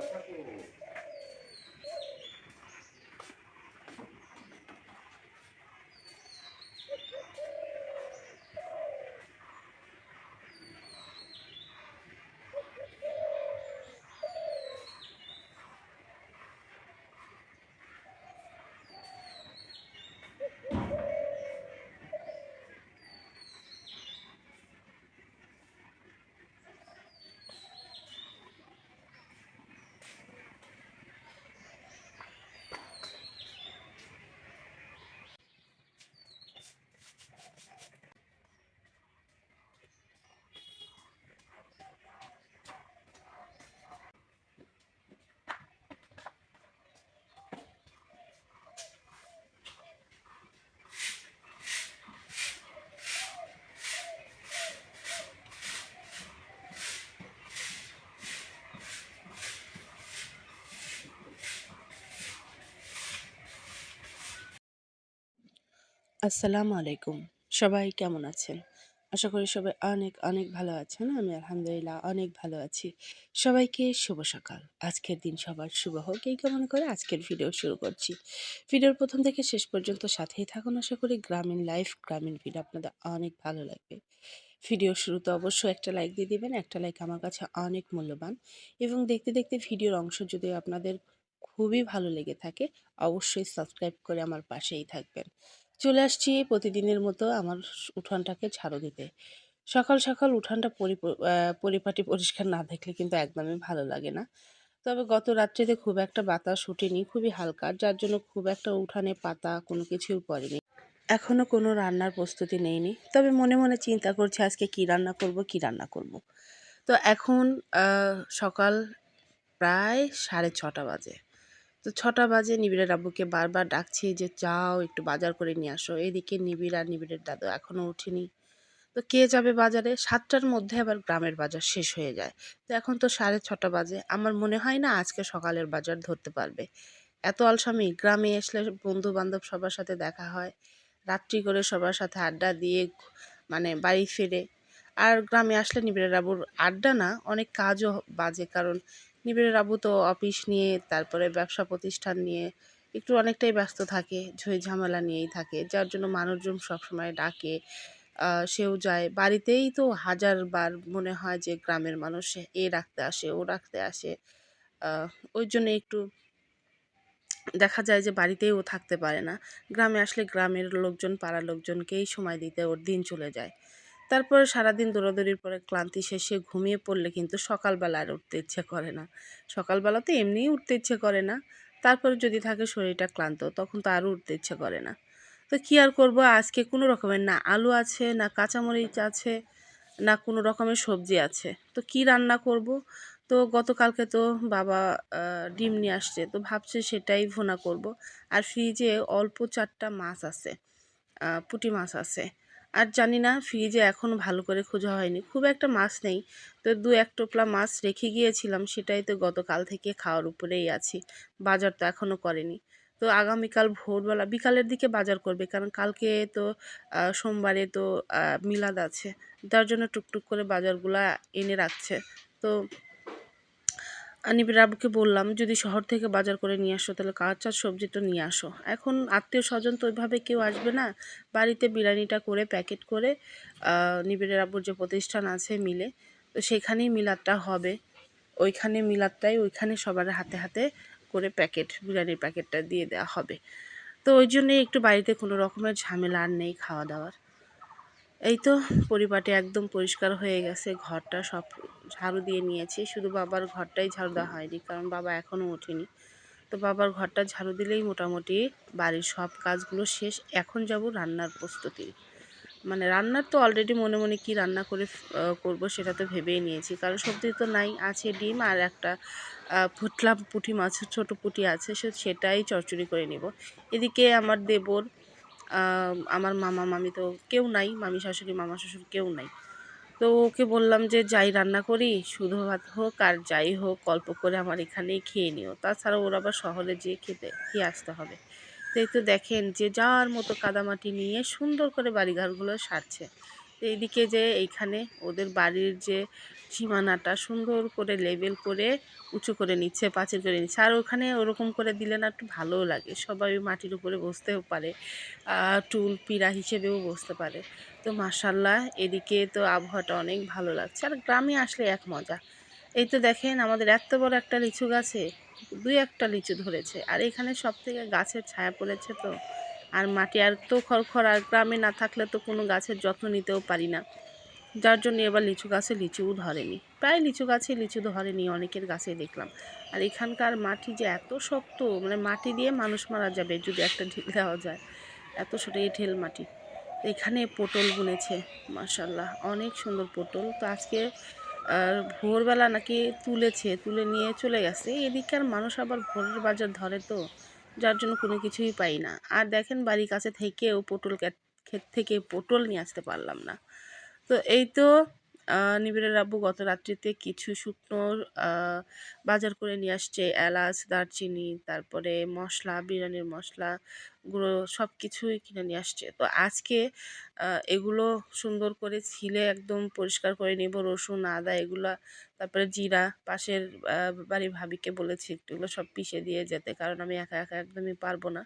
どうぞ。আসসালামু আলাইকুম। সবাই কেমন আছেন? আশা করি সবাই অনেক অনেক ভালো আছেন। আমি আলহামদুলিল্লাহ অনেক ভালো আছি। সবাইকে শুভ সকাল। আজকের দিন সবার শুভ হোক, এই কামনা করে আজকের ভিডিও শুরু করছি। ভিডিওর প্রথম থেকে শেষ পর্যন্ত সাথেই থাকুন। আশা করি গ্রামীণ লাইফ গ্রামীণ ভিডিও আপনাদের অনেক ভালো লাগবে। ভিডিও শুরুতে অবশ্যই একটা লাইক দিয়ে দিবেন। একটা লাইক আমার কাছে অনেক মূল্যবান। এবং দেখতে দেখতে ভিডিওর অংশ যদি আপনাদের খুবই ভালো লেগে থাকে, অবশ্যই সাবস্ক্রাইব করে আমার পাশেই থাকবেন। চলে আসছি প্রতিদিনের মতো আমার উঠানটাকে ঝাড়ু দিতে। সকাল সকাল উঠানটা পরিপাটি পরিষ্কার না দেখলে কিন্তু একদমই ভালো লাগে না। তবে গত রাত্রিতে খুব একটা বাতাস উঠেনি, খুবই হালকা, যার জন্য খুব একটা উঠানে পাতা কোনো কিছুই পড়েনি। এখনও কোনো রান্নার প্রস্তুতি নেইনি, তবে মনে মনে চিন্তা করছি আজকে কি রান্না করব, কি রান্না করব। তো এখন সকাল প্রায় সাড়ে ছটা বাজে। তো ছটা বাজে নিবিড়ের আব্বুকে বারবার ডাকছি যে, যাও, একটু বাজার করে নিয়ে আসো। এদিকে নিবিড় আর নিবিড়ের দাদু এখনও উঠিনি তো কে যাবে বাজারে? সাতটার মধ্যে আবার গ্রামের বাজার শেষ হয়ে যায়। তো এখন তো সাড়ে ছটা বাজে। আমার মনে হয় না আজকে সকালের বাজার ধরতে পারবে। এত আলসামি, গ্রামে আসলে বন্ধু বান্ধব সবার সাথে দেখা হয়, রাত্রি করে সবার সাথে আড্ডা দিয়ে মানে বাড়ি ফিরে। আর গ্রামে আসলে নিবিড়ের আবুর আড্ডা না, অনেক কাজও বাজে। কারণ নিবিড়ের আবু তো অফিস নিয়ে, তারপরে ব্যবসা প্রতিষ্ঠান নিয়ে একটু অনেকটাই ব্যস্ত থাকে, ঝই ঝামেলা নিয়েই থাকে। যার জন্য মানুষজন সবসময় ডাকে সেও যায়। বাড়িতেই তো হাজার বার মনে হয় যে গ্রামের মানুষ এ রাখতে আসে, ও রাখতে আসে। ওই জন্য একটু দেখা যায় যে বাড়িতেই ও থাকতে পারে না। গ্রামে আসলে গ্রামের লোকজন, পাড়ার লোকজনকেই সময় দিতে ওর দিন চলে যায়। তারপরে সারাদিন দৌড়াদৌড়ির পরে ক্লান্তি শেষে ঘুমিয়ে পড়লে কিন্তু সকালবেলা আর উঠতে ইচ্ছে করে না। সকালবেলা তো এমনিই উঠতে ইচ্ছে করে না। তারপরে যদি থাকে শরীরটা ক্লান্ত, তখন তো আরও উঠতে ইচ্ছে করে না। তো কী আর করব? আজকে কোনো রকমের না আলু আছে, না কাঁচামরিচ আছে, না কোনো রকমের সবজি আছে। তো কি রান্না করব? তো গতকালকে তো বাবা ডিম নিয়ে আসছে। তো ভাবছে সেটাই ভোনা করব। আর ফ্রিজে অল্প চারটা মাছ আছে পুঁটি মাছ আছে। আর জানি না ফ্রিজে এখনও ভালো করে খোঁজা হয়নি। খুব একটা মাছ নেই। তো দু এক টোপলা মাছ রেখে গিয়েছিলাম, সেটাই তো গতকাল থেকে খাওয়ার উপরেই আছি। বাজার তো এখনও করেনি। তো আগামীকাল ভোরবেলা, বিকালের দিকে বাজার করবে, কারণ কালকে তো সোমবারে তো মিলাদ আছে। তার জন্য টুকটুক করে বাজারগুলা এনে রাখছে। তো নিবির আবুকে বললাম, যদি শহর থেকে বাজার করে নিয়ে আসো, তাহলে কাঁচা সবজি তো নিয়ে আসো। এখন আত্মীয় স্বজন তো ওইভাবে কেউ আসবে না। বাড়িতে বিরিয়ানিটা করে, প্যাকেট করে নিবিড়ের আব্বুর যে প্রতিষ্ঠান আছে মিলে, তো সেখানেই মিলাদটা হবে। ওইখানে মিলাদটাই ওইখানে সবার হাতে হাতে করে প্যাকেট, বিরিয়ানির প্যাকেটটা দিয়ে দেওয়া হবে। তো ওই জন্যে একটু বাড়িতে কোনো রকমের ঝামেলা আর নেই খাওয়া দাওয়ার এই তো পরিপাটি একদম পরিষ্কার হয়ে গেছে, ঘরটা সব ঝাড়ু দিয়ে নিয়েছি, শুধু বাবার ঘরটাই ঝাড়ু দেওয়া হয়নি, কারণ বাবা এখনও ওঠেনি। তো বাবার ঘরটা ঝাড়ু দিলেই মোটামুটি বাড়ির সব কাজগুলো শেষ, এখন যাব রান্নার প্রস্তুতি। মানে রান্নার তো অলরেডি মনে মনে কি রান্না করে করব সেটা তো ভেবেই নিয়েছি, কারণ সবজি তো নাই, আছে ডিম আর একটা ফুটলা পুঁটি মাছের ছোটো পুঁটি আছে, সে, সেটাই চচ্চড়ি করে নেব। এদিকে আমার দেবর আমার মামা, মামি তো কেউ নাই, মামি শাশুড়ি, মামা শ্বশুর কেউ নাই। তো ওকে বললাম যে, যাই রান্না করি, শুধু ভাত হোক আর যাই হোক, অল্প করে আমার এখানেই খেয়ে নিও। তাছাড়া ওর আবার শহরে যেয়ে খেতে, খেয়ে আসতে হবে। তো একটু দেখেন যে, যার মতো কাদামাটি নিয়ে সুন্দর করে বাড়িঘরগুলো সারছে। এইদিকে যে এইখানে ওদের বাড়ির যে সীমানাটা সুন্দর করে লেবেল করে উঁচু করে নিচ্ছে, পাঁচিল করে নিচ্ছে। আর ওখানে ওরকম করে দিলে না একটু ভালোও লাগে। সবাই মাটির উপরে বসতেও পারে টুল পিড়া হিসেবেও বসতে পারে। তো মাসাল্লাহ এদিকে তো আবহাওয়াটা অনেক ভালো লাগছে। আর গ্রামে আসলে এক মজা। এই তো দেখেন আমাদের এত বড় একটা লিচু গাছে, দুই একটা লিচু ধরেছে। আর এখানে সব থেকে গাছের ছায়া পড়েছে তো। আর মাটি আর তো খড়খড় আর গ্রামে না থাকলে তো কোনো গাছের যত্ন নিতেও পারি না। যার জন্য এবার লিচু গাছে লিচুও ধরেনি। প্রায় লিচু গাছে লিচু ধরেনি, অনেকের গাছে দেখলাম। আর এখানকার মাটি যে এত শক্ত মানে মাটি দিয়ে মানুষ মারা যাবে যদি একটা ঢিল দেওয়া যায়, এত এই ঢেল মাটি। এখানে পটল বুনেছে মার্শাল্লাহ অনেক সুন্দর পটল। তো আজকে আর ভোরবেলা নাকি তুলেছে, তুলে নিয়ে চলে গেছে। এদিককার মানুষ আবার ভোরের বাজার ধরে তো। যার জন্য কোনো কিছুই পাই না। আর দেখেন বাড়ির কাছে থেকেও পটল ক্ষেত থেকে পটল নিয়ে আসতে পারলাম না। তো এই তো নিবিড়ের আব্বু গত রাত্রিতে কিছু শুকনো বাজার করে নিয়ে আসছে। এলাচ, দারচিনি, তারপরে মশলা, বিরিয়ানির মশলা গুঁড়ো সব কিছুই কিনে নিয়ে আসছে। তো আজকে এগুলো সুন্দর করে ছিলে একদম পরিষ্কার করে নেব। রসুন, আদা এগুলো, তারপরে জিরা, পাশের বাড়ির ভাবিকে বলেছি এগুলো সব পিষে দিয়ে যেতে, কারণ আমি একা একা একদমই পারব না।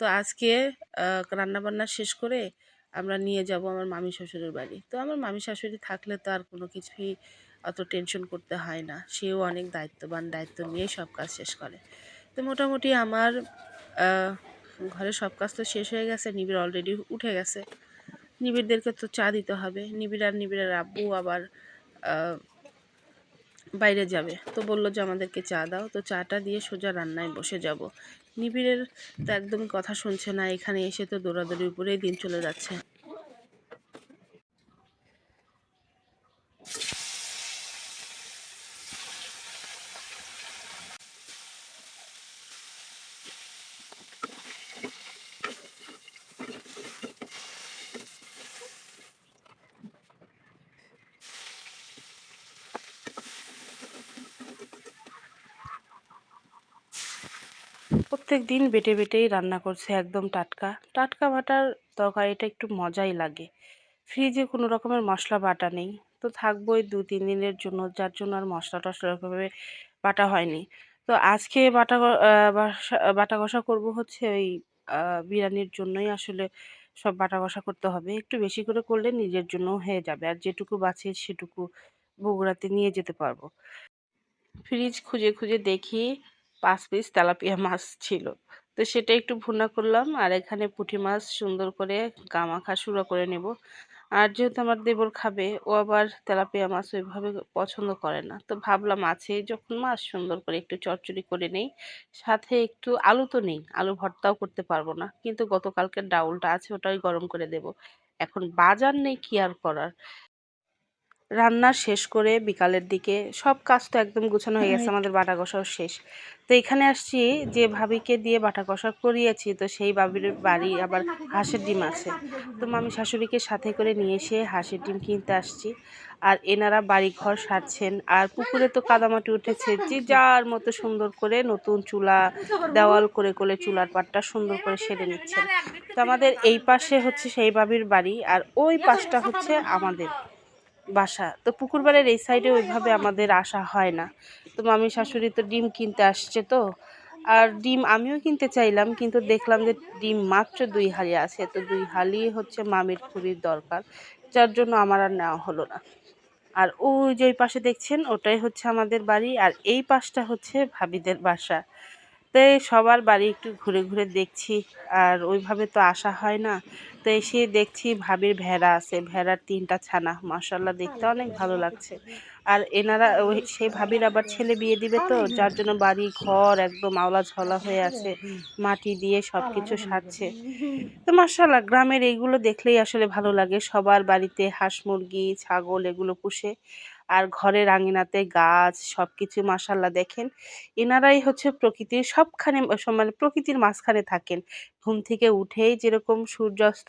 তো আজকে রান্নাবান্না শেষ করে আমরা নিয়ে যাব আমার মামি শ্বশুরের বাড়ি। তো আমার মামি শাশুড়ি থাকলে তো আর কোনো কিছুই অত টেনশন করতে হয় না। সেও অনেক দায়িত্ববান, দায়িত্ব নিয়ে সব কাজ শেষ করে। তো মোটামুটি আমার ঘরে সব কাজ তো শেষ হয়ে গেছে, নিবিড় অলরেডি উঠে গেছে। নিবিড়দেরকে তো চা দিতে হবে। নিবিড় আর নিবিড়ের আব্বু আবার বাইরে যাবে। তো বলল যে আমাদেরকে চা দাও। তো চাটা দিয়ে সোজা রান্নায় বসে যাব। নিবিড়ের তো একদমই কথা শুনছে না এখানে এসে তো দৌড়াদৌড়ির উপরেই দিন চলে যাচ্ছে। প্রত্যেক দিন বেটে বেটেই রান্না করছে একদম টাটকা। টাটকা বাটার তরকারিটা একটু মজাই লাগে। ফ্রিজে কোনো রকমের মশলা বাটা নেই। তো থাকবোই দু তিন দিনের জন্য, যার জন্য আর মশলা টশলা ওইভাবে বাটা হয়নি। তো আজকে বাটা বাটা কষা করব হচ্ছে ওই বিরিয়ানির জন্যই। আসলে সব বাটা কষা করতে হবে। একটু বেশি করে করলে নিজের জন্য হয়ে যাবে। আর যেটুকু বাঁচে সেটুকু বগুড়াতে নিয়ে যেতে পারব। ফ্রিজ খুঁজে খুঁজে দেখি পাঁচ পিস তেলাপিয়া মাছ ছিল। তো সেটা একটু ভুনা করলাম আর এখানে পুঁটি মাছ সুন্দর করে গামাখা সুরা করে নেব। আর যেহেতু আমার দেবর খাবে, ও আবার তেলাপিয়া মাছ ওইভাবে পছন্দ করে না। তো ভাবলাম আছে যখন মাছ, সুন্দর করে একটু চচ্চড়ি করে নেই। সাথে একটু আলু তো নেই, আলু ভর্তাও করতে পারব না। কিন্তু গতকালকের ডাউলটা আছে, ওটাই গরম করে দেব। এখন বাজার নেই কি আর করার? রান্না শেষ করে বিকালের দিকে সব কাজ তো একদম গুছানো হয়ে গেছে আমাদের বাটা কষাও শেষ। তো এখানে আসছি যে ভাবিকে দিয়ে বাটা কষা করিয়েছি তো সেই ভাবির বাড়ি আবার হাঁসের ডিম আছে। তো মামি শাশুড়িকে সাথে করে নিয়ে এসে হাঁসের ডিম কিনতে আসছি। আর এনারা বাড়ি ঘর সারছেন আর পুকুরে তো কাদামাটি উঠেছে যে যার মতো সুন্দর করে নতুন চুলা দেওয়াল করে করে চুলার পাটটা সুন্দর করে সেরে নিচ্ছেন। তো আমাদের এই পাশে হচ্ছে সেই ভাবির বাড়ি আর ওই পাশটা হচ্ছে আমাদের। বাসা। তো পুকুর বাড়ির এই সাইডে ওইভাবে আমাদের আসা হয় না। তো মামি শাশুড়ি তো ডিম কিনতে আসছে তো। আর ডিম আমিও কিনতে চাইলাম, কিন্তু দেখলাম যে ডিম মাত্র দুই হালি আছে। তো দুই হালি হচ্ছে মামির খুবই দরকার, যার জন্য আমার আর নেওয়া হলো না। আর ওই যে ওই পাশে দেখছেন, ওটাই হচ্ছে আমাদের বাড়ি, আর এই পাশটা হচ্ছে ভাবিদের বাসা। তো সবার বাড়ি একটু ঘুরে ঘুরে দেখছি, আর ওইভাবে তো আসা হয় না। তো এসে দেখছি ভাবির ভেড়া আছে, ভেড়ার তিনটা ছানা মাসাল্লাহ দেখতে অনেক ভালো লাগছে। আর এনারা ওই সেই ভাবির আবার ছেলে বিয়ে দিবে তো, যার জন্য বাড়ি ঘর একদম আওলা ঝলা হয়ে আছে, মাটি দিয়ে সব কিছু সারছে। তো মাসাল্লাহ গ্রামের এইগুলো দেখলেই আসলে ভালো লাগে। সবার বাড়িতে হাঁস মুরগি, ছাগল এগুলো পুষে। আর ঘরের আঙিনাতে গাছ সব কিছু মাসাল্লাহ দেখেন। এনারাই হচ্ছে প্রকৃতির সবখানে মানে প্রকৃতির মাঝখানে থাকেন। ঘুম থেকে উঠেই যেরকম সূর্যাস্ত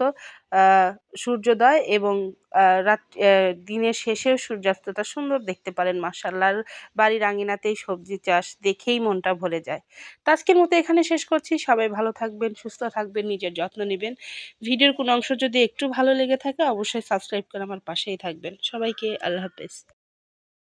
সূর্যোদয় এবং রাত দিনের শেষেও সূর্যাস্তটা সুন্দর দেখতে পারেন মাসাল্লাহ বাড়ির আঙিনাতেই সবজি চাষ দেখেই মনটা ভরে যায়। তো আজকের মতো এখানে শেষ করছি। সবাই ভালো থাকবেন, সুস্থ থাকবেন, নিজের যত্ন নেবেন। ভিডিওর কোনো অংশ যদি একটু ভালো লেগে থাকে, অবশ্যই সাবস্ক্রাইব করে আমার পাশেই থাকবেন। সবাইকে আল্লাহ হাফেজ।